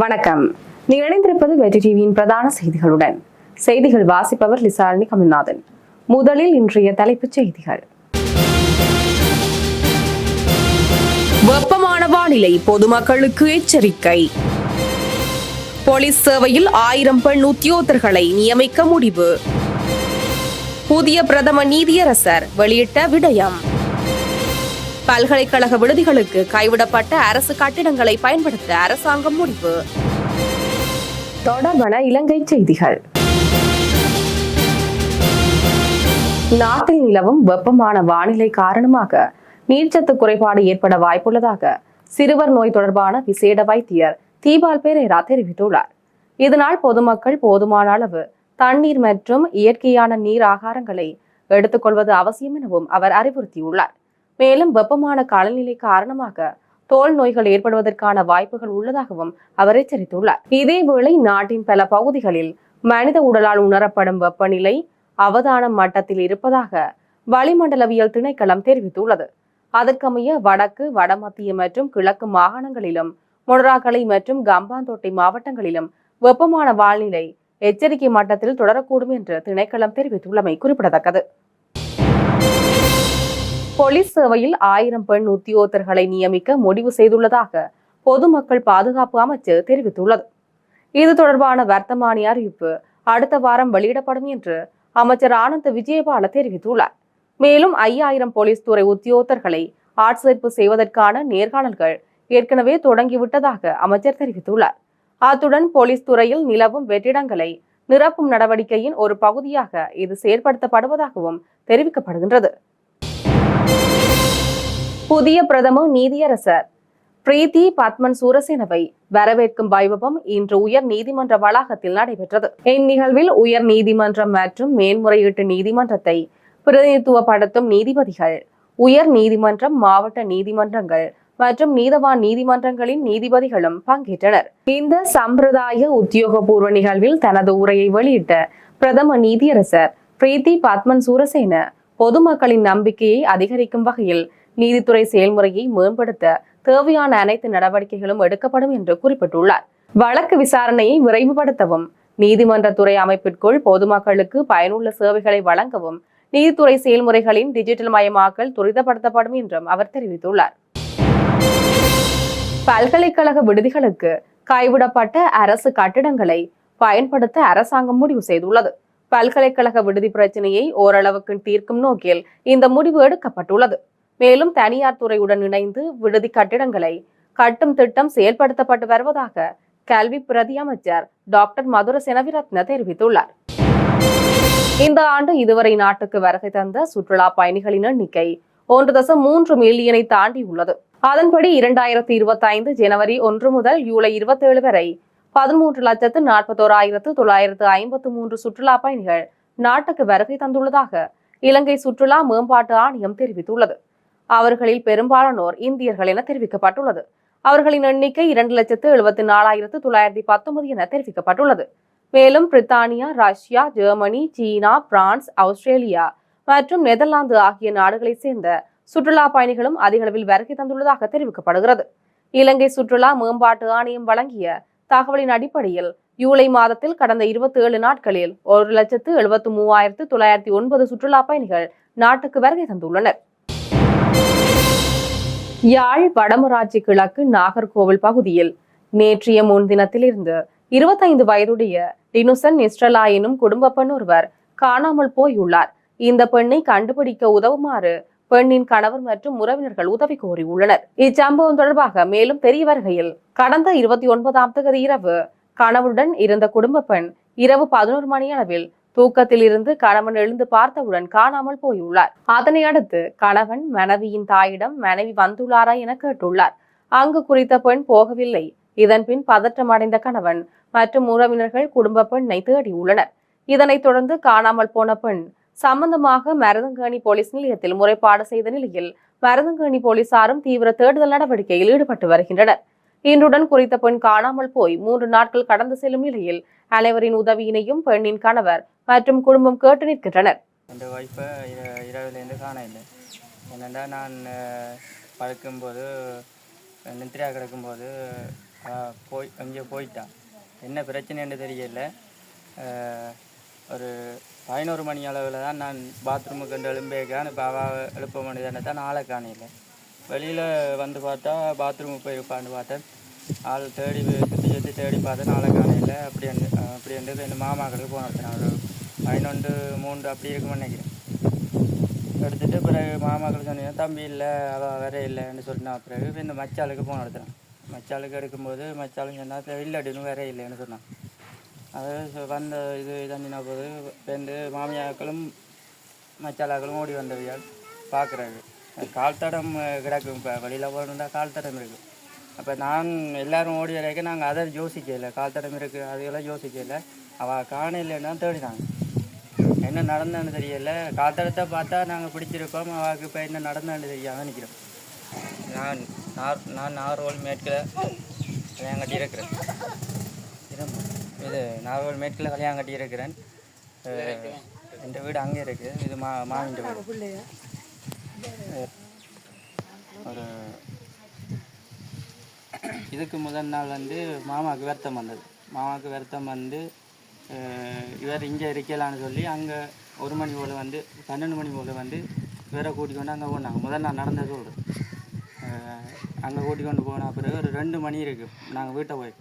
வணக்கம். நீங்கள் இணைந்திருப்பது வெற்றி டிவியின் பிரதான செய்திகளுடன். செய்திகள் வாசிப்பவர் லிசாலினி கமல்நாதன். முதலில் இன்றைய தலைப்புச் செய்திகள். வெப்பமான வானிலை பொதுமக்களுக்கு எச்சரிக்கை. போலீஸ் சேவையில் ஆயிரம் பெண் உத்தியோகர்களை நியமிக்க முடிவு. புதிய பிரதம நீதியரசர் வெளியிட்ட விடயம். பல்கலைக்கழக விடுதிகளுக்கு கைவிடப்பட்ட அரசு கட்டிடங்களை பயன்படுத்த அரசாங்கம் முடிவு. தொடர்பான இலங்கை செய்திகள். நாட்டில் நிலவும் வெப்பமான வானிலை காரணமாக நீர்ச்சத்து குறைபாடு ஏற்பட வாய்ப்புள்ளதாக சிறுவர் நோய் தொடர்பான விசேட வைத்தியர் தீபால் பெரேரா தெரிவித்துள்ளார். இதனால் பொதுமக்கள் போதுமான அளவு தண்ணீர் மற்றும் இயற்கையான நீர் ஆகாரங்களை எடுத்துக்கொள்வது அவசியம் எனவும் அவர் அறிவுறுத்தியுள்ளார். மேலும் வெப்பமான காலநிலை காரணமாக தோல் நோய்கள் ஏற்படுவதற்கான வாய்ப்புகள் உள்ளதாகவும் அவர் எச்சரித்துள்ளார். இதேவேளை நாட்டின் பல பகுதிகளில் மனித உடலால் உணரப்படும் வெப்பநிலை அவதானம் மட்டத்தில் இருப்பதாக வளிமண்டலவியல் திணைக்களம் தெரிவித்துள்ளது. அதற்கமைய வடக்கு வடமத்திய மற்றும் கிழக்கு மாகாணங்களிலும் மொனராகலை மற்றும் கம்பாந்தோட்டை மாவட்டங்களிலும் வெப்பமான வானிலை எச்சரிக்கை மட்டத்தில் தொடரக்கூடும் என்று திணைக்களம் தெரிவித்துள்ளமை குறிப்பிடத்தக்கது. போலீஸ் சேவையில் ஆயிரம் பெண் உத்தியோகத்தர்களை நியமிக்க முடிவு செய்துள்ளதாக பொதுமக்கள் பாதுகாப்பு அமைச்சு தெரிவித்துள்ளது. இது தொடர்பான வர்த்தமானி அறிவிப்பு அடுத்த வாரம் வெளியிடப்படும் என்று அமைச்சர் ஆனந்த் விஜயபால தெரிவித்துள்ளார். மேலும் ஐயாயிரம் போலீஸ் துறை உத்தியோகத்தர்களை ஆட்சேர்ப்பு செய்வதற்கான நேர்காணல்கள் ஏற்கனவே தொடங்கிவிட்டதாக அமைச்சர் தெரிவித்துள்ளார். அத்துடன் போலீஸ் துறையில் நிலவும் வெற்றிடங்களை நிரப்பும் நடவடிக்கையின் ஒரு பகுதியாக இது செயற்படுத்தப்படுவதாகவும் தெரிவிக்கப்படுகின்றது. புதிய பிரதம நீதியரசர். பிரீத்தி பத்மன் சூரசேனவை வரவேற்கும் வைபவம் இன்று உயர் நீதிமன்ற வளாகத்தில் நடைபெற்றது. இந்நிகழ்வில் உயர் நீதிமன்றம் மற்றும் மேன்முறையீட்டு நீதிமன்றத்தை பிரதிநிதித்துவப்படுத்தும் நீதிபதிகள் உயர் நீதிமன்றம் மாவட்ட நீதிமன்றங்கள் மற்றும் நீதவான் நீதிமன்றங்களின் நீதிபதிகளும் பங்கேற்றனர். இந்த சம்பிரதாய உத்தியோகபூர்வ நிகழ்வில் தனது உரையை வெளியிட்ட பிரதம நீதியரசர் பிரீத்தி பத்மன் சூரசேன பொதுமக்களின் நம்பிக்கையை அதிகரிக்கும் வகையில் நீதித்துறை செயல்முறையை மேம்படுத்த தேவையான அனைத்து நடவடிக்கைகளும் எடுக்கப்படும் என்று குறிப்பிட்டுள்ளார். வழக்கு விசாரணையை விரைவுபடுத்தவும் நீதிமன்றத்துறை அமைப்பிற்குள் பொதுமக்களுக்கு பயனுள்ள சேவைகளை வழங்கவும் நீதித்துறை செயல்முறைகளின் டிஜிட்டல் மயமாக்கல் துரிதப்படுத்தப்படும் என்றும் அவர் தெரிவித்துள்ளார். பல்கலைக்கழக விடுதிகளுக்கு கைவிடப்பட்ட அரசு கட்டிடங்களை பயன்படுத்த அரசாங்கம் முடிவு செய்துள்ளது. பல்கலைக்கழக விடுதி பிரச்சனையை ஓரளவுக்கு தீர்க்கும் நோக்கில் இந்த முடிவு எடுக்கப்பட்டுள்ளது. மேலும் தனியார் துறையுடன் இணைந்து விடுதி கட்டிடங்களை கட்டும் திட்டம் செயல்படுத்தப்பட்டு வருவதாக கல்வி பிரதி அமைச்சர் டாக்டர் மதுர செனவிரத்ன தெரிவித்துள்ளார். இந்த ஆண்டு இதுவரை நாட்டுக்கு வருகை தந்த சுற்றுலா பயணிகளின் எண்ணிக்கை ஒன்று தசம் மூன்று மில்லியனை தாண்டியுள்ளது அதன்படி இரண்டாயிரத்தி இருபத்தி ஐந்து ஜனவரி ஒன்று முதல் ஜூலை இருபத்தேழு வரை பதிமூன்று லட்சத்து நாற்பத்தோராயிரத்து தொள்ளாயிரத்து ஐம்பத்து மூன்று சுற்றுலா பயணிகள் நாட்டுக்கு வருகை தந்துள்ளதாக இலங்கை சுற்றுலா மேம்பாட்டு ஆணையம் தெரிவித்துள்ளது. அவர்களில் பெரும்பாலானோர் இந்தியர்கள் என தெரிவிக்கப்பட்டுள்ளது. அவர்களின் எண்ணிக்கை இரண்டு லட்சத்து எழுபத்தி நாலாயிரத்து தொள்ளாயிரத்தி பத்தொன்பது என தெரிவிக்கப்பட்டுள்ளது. மேலும் பிரித்தானியா Russia Germany China France Australia மற்றும் நெதர்லாந்து ஆகிய நாடுகளைச் சேர்ந்த சுற்றுலா பயணிகளும் அதிகளவில் வருகை தந்துள்ளதாக தெரிவிக்கப்படுகிறது. இலங்கை சுற்றுலா மேம்பாட்டு ஆணையம் வழங்கிய தகவலின் அடிப்படையில் ஜூலை மாதத்தில் கடந்த இருபத்தி ஏழு நாட்களில் ஒரு லட்சத்து எழுபத்து மூவாயிரத்து தொள்ளாயிரத்தி ஒன்பது சுற்றுலா பயணிகள் நாட்டுக்கு வருகை தந்துள்ளனர். யாழ் வடமராட்சி கிழக்கு நாகர்கோவில் பகுதியில் நேற்றைய முன்தினத்திலிருந்து இருபத்தைந்து வயதுடைய டினுசன் நிஸ்ட்ரலா எனும் குடும்ப பெண் ஒருவர் காணாமல் போயுள்ளார். இந்த பெண்ணை கண்டுபிடிக்க உதவுமாறு பெண்ணின் கணவர் மற்றும் உறவினர்கள் உதவி கோரியுள்ளனர். இச்சம்பவம் தொடர்பாக மேலும் தெரிய வருகையில் கடந்த இருபத்தி ஒன்பதாம் தேதி இரவு கணவருடன் இருந்த குடும்ப பெண் இரவு பதினோரு மணி அளவில் தூக்கத்தில் இருந்து கணவன் எழுந்து பார்த்தவுடன் காணாமல் போயுள்ளார். அதனை அடுத்து கணவன் மனைவியின் தாயிடம் மனைவி வந்துள்ளாரா என கேட்டுள்ளார். அங்கு குறித்த பெண் போகவில்லை. இதன்பின் பதற்றம் அடைந்த கணவன் மற்றும் உறவினர்கள் குடும்ப பெண்ணை தேடியுள்ளனர் இதனைத் தொடர்ந்து காணாமல் போன பெண் சம்பந்தமாக மருதங்கேணி போலீஸ் நிலையத்தில் முறைப்பாடு செய்த நிலையில் மருதங்கேணி போலீசாரும் தீவிர தேடுதல் நடவடிக்கையில் ஈடுபட்டு வருகின்றனர். இன்றுடன் குறித்த பெண் காணாமல் போய் மூன்று நாட்கள் கடந்து செல்லும் நிலையில் அனைவரின் உதவியினையும் பெண்ணின் கணவர் மற்றும் குடும்பம் கேட்டு நிற்கின்றனர். என் ஒய்ஃபை இரவுலேருந்து காண இல்லை. என்னென்னா நான் அஹ், படுக்கும்போது நித்திரையாக கிடக்கும்போது போய் அங்கே போயிட்டான். என்ன பிரச்சனைன்னு தெரியல. ஒரு பதினோரு மணி அளவில் தான் நான் பாத்ரூமுக்கு எழும்பேக்கான் இப்போ அவள் எழுப்ப மனிதனை தான் ஆளை காணையில் வெளியில் வந்து பார்த்தா பாத்ரூமுக்கு போயிருப்பான்னு பார்த்தேன். ஆள் தேடி சுற்றி சுற்றி தேடி பார்த்தேன். நாளை காலையில் அப்படி வந்து அப்படி வந்து இந்த மாமாக்களுக்கு போன ஒரு பதினொன்று மூன்று அப்படி இருக்கும்னு நினைக்கிறேன். எடுத்துட்டு பிறகு மாமாக்கள் சொன்னீங்க தம்பி இல்லை? அவள் வேற இல்லைன்னு சொன்னா பிறகு இந்த மச்சாளுக்கு போன் எடுத்துனான் மச்சாளுக்கு எடுக்கும்போது மச்சாலும் இல்லை அப்படின்னு வேற இல்லைன்னு சொன்னான். அது வந்த இது தண்ணினா போது வந்து மாமியாக்களும் மச்சாளாக்களும் ஓடி வந்தவையால் பார்க்குறாங்க. கால் தடம் கிடக்கும். இப்போ வெளியில் போகணுன்னா கால் தடம் இருக்குது அப்போ நான் எல்லாரும் ஓடி வரைக்கும் நாங்கள் அதை யோசிக்கல. கால் தடம் இருக்குது அதையெல்லாம் யோசிக்கல. அவள் காணலைன்னா தேடினாங்க. என்ன நடந்தான்னு தெரியல. காத்தடத்தை பார்த்தா நாங்கள் பிடிச்சிருக்கோம். அவளுக்கு இப்போ என்ன நடந்தான்னு தெரியாமல் நிற்கிறோம் நான் நார் நான் நார்வோல் மேட்கில் கல்யாணம் கட்டி இருக்கிறேன் இது நார்வல் மேட்கில் கல்யாணம் கட்டி இருக்கிறேன் என் வீடு அங்கே இருக்குது இது மா மாமின்ற வீடு. ஒரு இதுக்கு முதல் நாள் வந்து மாமாவுக்கு வருத்தம் வந்தது. மாமாவுக்கு வருத்தம் வந்து இவர் இங்கே இருக்கலான்னு சொல்லி அங்கே ஒரு மணி போல் வந்து பன்னெண்டு மணி போல் வந்து இவரை கூட்டிக் கொண்டு அங்கே போனாங்க. முதல் நாள் நடந்தது ஒரு. அங்கே கூட்டிக் கொண்டு போன பிறகு ஒரு ரெண்டு மணி இருக்குது நாங்கள் வீட்டை போய்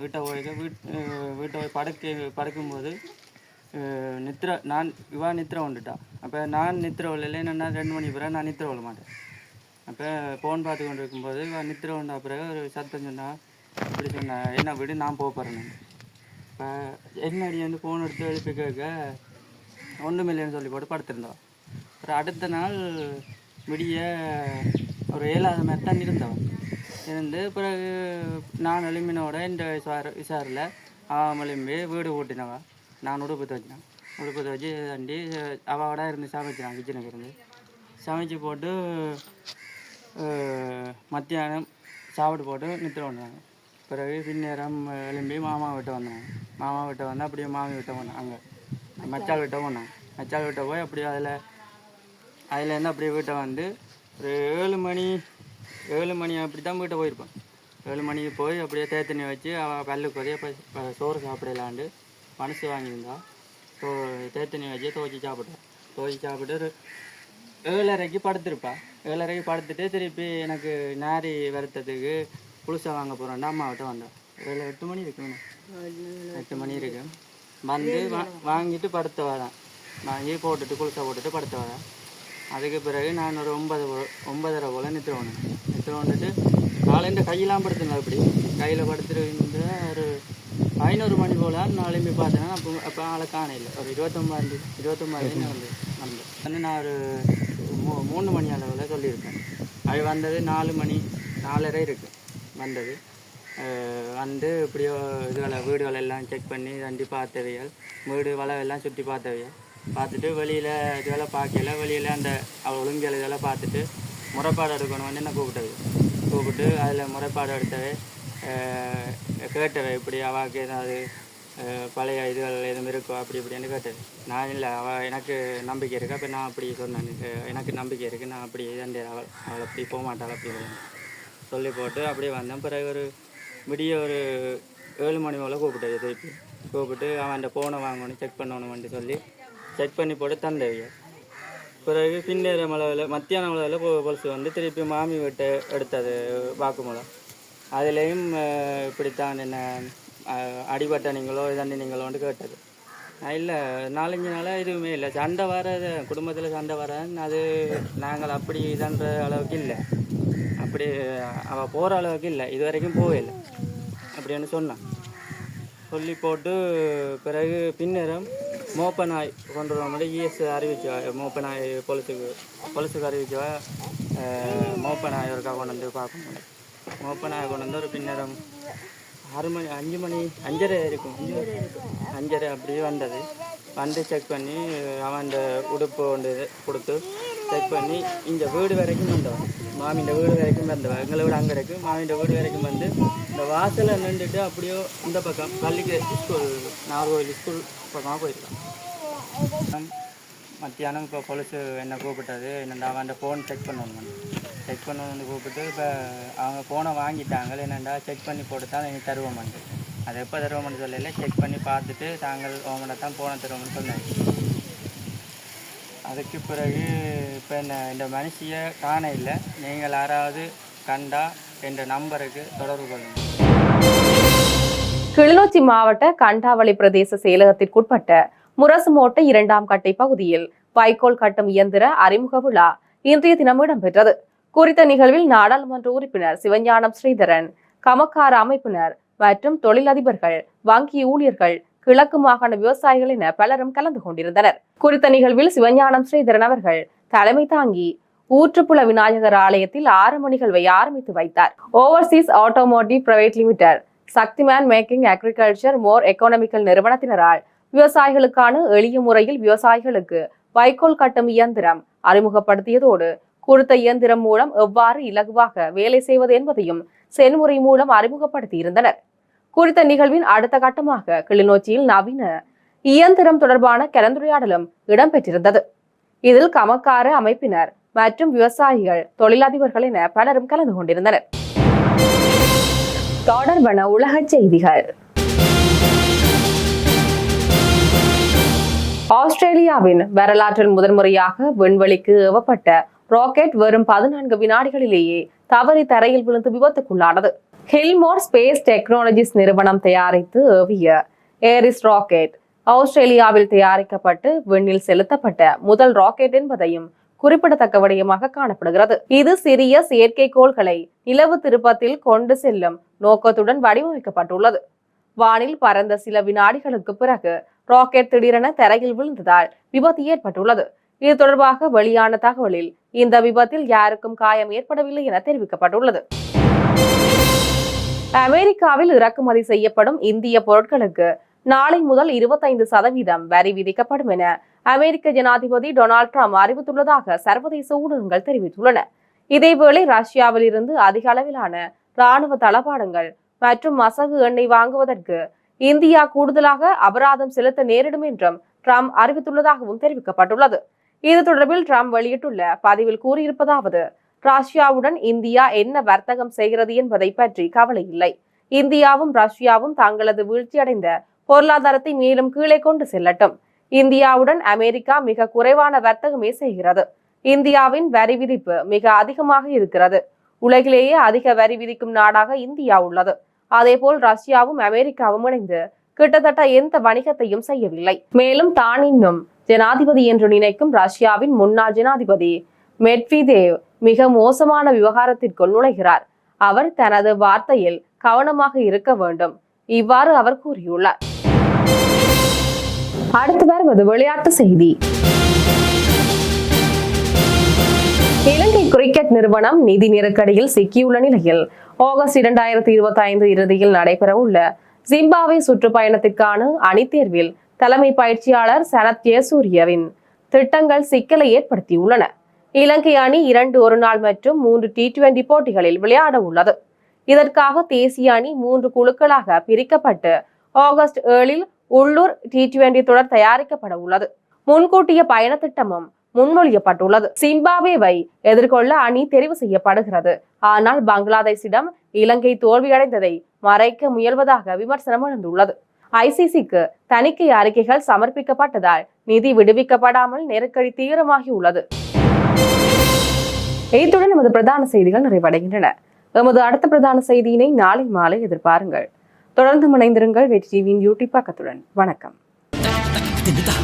வீட்டை போய்க்க வீட் வீட்டை போய் படுக்க படுக்கும்போது நித்திர நான் இவா நித்திர வந்துட்டா. அப்போ நான் நித்திர வரல என்னென்னா ரெண்டு மணி பிறகு நான் நித்திர விட மாட்டேன். அப்போ ஃபோன் பார்த்து கொண்டு இருக்கும்போது இவன் நித்திர வந்த பிறகு ஒரு சத்தம் சொன்னா இப்படி சொன்னா என்ன விடு நான் போக போகிறேன் இப்போ என்னடி வந்து ஃபோன் எடுத்து எழுப்பி கேட்க ஒன்றும் இல்லைன்னு சொல்லி போட்டு படுத்திருந்தவன் அப்புறம் அடுத்த நாள் விடிய ஒரு ஏழாவது மாதிரி தான் இருந்தவன் இருந்து பிறகு நான் எழுப்பினோட இந்த விசார விசாரில் அவன் எழும்பி வீடு ஊட்டினவா நான் உடுப்பு வச்சேன் உடுப்பு வச்சு தண்டி அவளோட இருந்து சமைச்சினான் கிச்சனுக்கு இருந்து. சமைச்சு போட்டு மத்தியானம் சாப்பிட்டு போட்டு நித்திர வந்தாங்க பிறகு பின்னேரம் எழும்பி மாமா வீட்டை வந்தாங்க மாமா வீட்டை வந்து அப்படியே மாமி வீட்டை போனாங்க அங்கே. மச்சால் வீட்டை போனாங்க மச்சால் வீட்டை போய் அப்படியே அதில் அதுலேருந்து அப்படியே வீட்டை வந்து ஒரு ஏழு மணி ஏழு மணி அப்படி தான் வீட்டை போயிருப்பேன். ஏழு மணிக்கு போய் அப்படியே தேத்தண்ணி வச்சு அவள் கல்லுக்கு போய் இப்போ சோறு சாப்பிடலான்ட்டு மனசு வாங்கியிருந்தா. ஸோ தேத்தண்ணி வச்சு துவச்சி சாப்பிட்டேன். துவச்சி சாப்பிட்டு ஒரு ஏழரைக்கு படுத்திருப்பா. ஏழரைக்கு படுத்துட்டு திருப்பி எனக்கு நாரி வருத்தத்துக்கு புதுசாக வாங்க போகிறேன் அம்மாவிட்ட வந்தேன். ஏழு எட்டு மணி இருக்குண்ணா எட்டு மணி இருக்கு. வந்து வா வாங்கிட்டு படுத்த வரேன். வாங்கி போட்டுட்டு குளிசா போட்டுட்டு படுத்த வரேன். அதுக்கு பிறகு நான் ஒரு ஒன்பது ஒன்பதரை போல் நித்திர வந்தேன் நித்திர வந்துட்டு காலையில் கையெல்லாம் படுத்துங்க அப்படி. கையில் படுத்துட்டு ஒரு ஐநூறு மணி போல் நாளையுமே பார்த்தேன்னா அப்போ அப்போ ஆளை காணையில் ஒரு இருபத்தொம்பதாந்தேதி இருபத்தொம்பது வந்து வந்தேன். வந்து நான் ஒரு மூ மூணு மணி அளவில் சொல்லியிருக்கேன். அது வந்தது நாலு மணி நாலரை இருக்கு. வந்தது. வந்து இப்படியோ இதுகளை வீடுகள் எல்லாம் செக் பண்ணி தண்டி பார்த்தவையால் வீடு வளவெல்லாம் சுற்றி பார்த்தவைகள். பார்த்துட்டு வெளியில் இதுவெல்லாம் பார்க்கல. வெளியில் அந்த அவ ஒழுங்கல் இதெல்லாம் பார்த்துட்டு முறைப்பாடு எடுக்கணும் வந்து என்ன கூப்பிட்டது. கூப்பிட்டு அதில் முறைப்பாடு எடுத்தவே கேட்டார் இப்படி அவாக்கு ஏதாவது பழைய இதுகள் எதுவும் இருக்கோ? அப்படி இப்படின்னு கேட்டது. நான் இல்லை அவள் எனக்கு நம்பிக்கை இருக்கு. அப்போ நான் அப்படி சொன்னேன். எனக்கு நம்பிக்கை இருக்குது நான் அப்படி தான் அவள் அவள் அப்படி போக மாட்டாள் அப்படி சொல்லி போட்டு அப்படியே வந்தேன். பிறகு ஒரு விடிய ஒரு ஏழு மணி போல் கூப்பிட்டது. திருப்பி கூப்பிட்டு அவன் ஃபோனை வாங்கணும் செக் பண்ணணும்னு சொல்லி செக் பண்ணி போட்டு தந்தவிய பிறகு பின்னேற மலவில் மத்தியான மலவில் பொலிசு வந்து திருப்பி மாமி வீட்டை எடுத்தது வாக்குமூலம். அதுலேயும் இப்படித்தான் என்ன அடிபட்ட நீங்களோ இதாண்டி நீங்களோன்னு கேட்டது. இல்லை நாலஞ்சு நாளாக எதுவுமே இல்லை. சண்டை வராது குடும்பத்தில் சண்டை வர அது நாங்கள் அப்படி இதுன்ற அளவுக்கு இல்லை. அப்படி அவள் போகிற அளவுக்கு இல்லை. இது வரைக்கும் போகவே இல்லை அப்படின்னு சொன்னான் சொல்லி போட்டு பிறகு பின்னரும் மோப்ப நாய் கொண்டு வர மாதிரி இஎஸ் அறிவிச்சா மோப்ப நாய் பொலிசுக்கு பொலிசுக்கு அறிவிச்சுவா மோப்ப நாய் ஒருக்கா கொண்டு வந்து பார்க்கணும் ஓப்பனாக கொண்டு வந்து ஒரு பின்னரம் ஆறு மணி அஞ்சு மணி அஞ்சரை இருக்கும். அஞ்சரை அப்படியே வந்தது. வந்து செக் பண்ணி அவன் அந்த உடுப்பு ஒன்று கொடுத்து செக் பண்ணி இந்த வீடு வரைக்கும் வந்தோம் மாமியின் வீடு வரைக்கும் வந்தவன். எங்களை வீடு அங்கே இருக்குது மாமியின் வீடு வரைக்கும் வந்து இந்த வாசலை நின்றுட்டு அப்படியோ இந்த பக்கம் பள்ளிக்கு ஸ்கூல் நாகர்கோவில் ஸ்கூல் பக்கமாக போயிருக்கான். மத்தியானம் இப்போ பொலிசு என்ன கூப்பிட்டது? என்னடா அவன் ஃபோன் செக் பண்ணணும். செக் பண்ண வந்து கூப்பிட்டு இப்போ அவங்க ஃபோனை வாங்கிட்டாங்க. என்னெண்டா செக் பண்ணி போட்டு தான் நீங்கள் தருவோம்ட்டு அது எப்போ தருவோம்னு சொல்லல. செக் பண்ணி பார்த்துட்டு தாங்கள் உங்கள்கிட்ட தான் ஃபோனை தருவோம்னு சொன்னாங்க. அதுக்கு பிறகு இப்போ என்ன இந்த மனுஷியை காண இல்லை. நீங்கள் யாராவது கண்டா என்ற நம்பருக்கு தொடர்பு கொள்ளுங்கள் கிளிநொச்சி மாவட்ட கண்டாவளி பிரதேச செயலகத்திற்குட்பட்ட முரசுமோட்டை இரண்டாம் கட்டை பகுதியில் வைக்கோல் கட்டும் இயந்திர அறிமுக விழா இன்றைய தினம் இடம்பெற்றது. குறித்த நிகழ்வில் நாடாளுமன்ற உறுப்பினர் சிவஞானம் ஸ்ரீதரன் கமக்கார அமைப்பினர் மற்றும் தொழிலதிபர்கள் வங்கி ஊழியர்கள் கிழக்கு மாகாண விவசாயிகள் என பலரும் கலந்து கொண்டிருந்தனர். குறித்த நிகழ்வில் சிவஞானம் ஸ்ரீதரன் அவர்கள் தலைமை தாங்கி ஊற்றுப்புல விநாயகர் ஆலயத்தில் ஆரம்ப நிகழ்வை ஆரம்பித்து வைத்தார். Overseas automotive private limited Shaktiman making agriculture more economical நிறுவனத்தினரால் விவசாயிகளுக்கான எளிய முறையில் விவசாயிகளுக்கு வைக்கோல் கட்டும் இயந்திரம் அறிமுகப்படுத்தியதோடு குறித்த இயந்திரம் மூலம் எவ்வாறு இலகுவாக வேலை செய்வது என்பதையும் செயல்முறை மூலம் அறிமுகப்படுத்தியிருந்தனர். குறித்த நிகழ்வின் அடுத்த கட்டமாக கிளிநொச்சியில் நவீன இயந்திரம் தொடர்பான கலந்துரையாடலும் இடம்பெற்றிருந்தது. இதில் கமக்கார அமைப்பினர் மற்றும் விவசாயிகள் தொழிலதிபர்கள் என பலரும் கலந்து கொண்டிருந்தனர். தொடர்பான உலக செய்திகள். ஆஸ்திரேலியாவின் வரலாற்றில் முதன்முறையாக விண்வெளிக்கு ஏவப்பட்ட ராக்கெட் வரும் பதினான்கு வினாடிகளிலேயே தவறி தரையில் விழுந்து விபத்துக்குள்ளானது. ஹில்மோர் ஸ்பேஸ் டெக்னாலஜிஸ் நிறுவனம் தயாரித்து ஏவிய ஏரிஸ் ராக்கெட் ஆஸ்திரேலியாவில் தயாரிக்கப்பட்டு விண்ணில் செலுத்தப்பட்ட முதல் ராக்கெட் என்பதையும் குறிப்பிடத்தக்க விடயமாக காணப்படுகிறது. இது சிறிய செயற்கைக்கோள்களை நிலவு திருப்பத்தில் கொண்டு செல்லும் நோக்கத்துடன் வடிவமைக்கப்பட்டுள்ளது. வானில் பறந்த சில வினாடிகளுக்கு பிறகு ராக்கெட் திடீரென தரையில் விழுந்ததால் விபத்து ஏற்பட்டுள்ளது. இது தொடர்பாக வெளியான தகவலில் இந்த விபத்தில் யாருக்கும் காயம் ஏற்படவில்லை என தெரிவிக்கப்பட்டுள்ளது. அமெரிக்காவில் இறக்குமதி செய்யப்படும் இந்திய பொருட்களுக்கு நாளை முதல் இருபத்தைந்து சதவீதம் வரி விதிக்கப்படும் என அமெரிக்க ஜனாதிபதி டொனால்ட் ட்ரம்ப் அறிவித்துள்ளதாக சர்வதேச ஊடகங்கள் தெரிவித்துள்ளன. இதேவேளை ரஷ்யாவில் இருந்து அதிக அளவிலான ராணுவ தளபாடங்கள் மற்றும் மசகு எண்ணெய் வாங்குவதற்கு இந்தியா கூடுதலாக அபராதம் செலுத்த நேரிடும் என்றும் ட்ரம்ப் அறிவித்துள்ளதாகவும் தெரிவிக்கப்பட்டுள்ளது. இது தொடர்பில் ட்ரம்ப் வெளியிட்டுள்ள பதிவில் கூறியிருப்பதாவது ரஷ்யாவுடன் இந்தியா என்ன வர்த்தகம் செய்கிறது என்பதை பற்றி கவலை இல்லை. இந்தியாவும் ரஷ்யாவும் தங்களது வீழ்ச்சியடைந்த பொருளாதாரத்தை மேலும் கீழே கொண்டு செல்லட்டும். இந்தியாவுடன் அமெரிக்கா மிக குறைவான வர்த்தகமே செய்கிறது. இந்தியாவின் வரி விதிப்பு மிக அதிகமாக இருக்கிறது. உலகிலேயே அதிக வரி விதிக்கும் நாடாக இந்தியா உள்ளது. அதேபோல் ரஷ்யாவும் அமெரிக்காவும் இணைந்து கிட்டத்தட்ட எந்த வணிகத்தையும் செய்யவில்லை. மேலும் தான் இன்னும் ஜனாதிபதி என்று நினைக்கும் ரஷ்யாவின் முன்னாள் ஜனாதிபதி மெட்விதேவ் மிக மோசமான விவகாரத்திற்குள் நுழைகிறார். அவர் தனது வார்த்தையில் கவனமாக இருக்க வேண்டும். இவ்வாறு அவர் கூறியுள்ளார். அடுத்து வருவது விளையாட்டு செய்தி. இலங்கை கிரிக்கெட் நிறுவனம் நிதி நெருக்கடியில் சிக்கியுள்ள நிலையில் ஆகஸ்ட் இரண்டாயிரத்தி இருபத்தி ஐந்து இறுதியில் நடைபெறவுள்ள ஜிம்பாவே சுற்றுப்பயணத்திற்கான அணி தேர்வில் தலைமை பயிற்சியாளர் சனத் ஜெயசூரியவின் திட்டங்கள் சிக்கலை ஏற்படுத்தியுள்ளன. இலங்கை அணி இரண்டு ஒருநாள் மற்றும் மூன்று டி டுவெண்டி போட்டிகளில் விளையாட உள்ளது. இதற்காக தேசிய அணி மூன்று குழுக்களாக பிரிக்கப்பட்டு ஆகஸ்ட் ஏழில் உள்ளூர் டி டுவெண்டி தொடர் தயாரிக்கப்பட உள்ளது. முன்கூட்டிய பயண திட்டமும் முன்மொழியப்பட்டுள்ளது. சிம்பாப்வேவை எதிர்கொள்ள அணி தெரிவு செய்யப்படுகிறது. ஆனால் பங்களாதேஷிடம் இலங்கை தோல்வியடைந்ததை மறைக்க முயல்வதாக விமர்சனம் எழுந்துள்ளது. ஐசிசிக்கு தணிக்கை அறிக்கைகள் சமர்ப்பிக்கப்பட்டதால் நிதி விடுவிக்கப்படாமல் நெருக்கடி தீவிரமாகியுள்ளது. இத்துடன் நமது பிரதான செய்திகள் நிறைவடைகின்றன. எமது அடுத்த பிரதான செய்தியினை நாளை மாலை எதிர்பாருங்கள். தொடர்ந்து இணைந்திருங்கள். வெற்றி டிவியின் யூடியூப் பக்கத்துடன். வணக்கம். தின்னுதா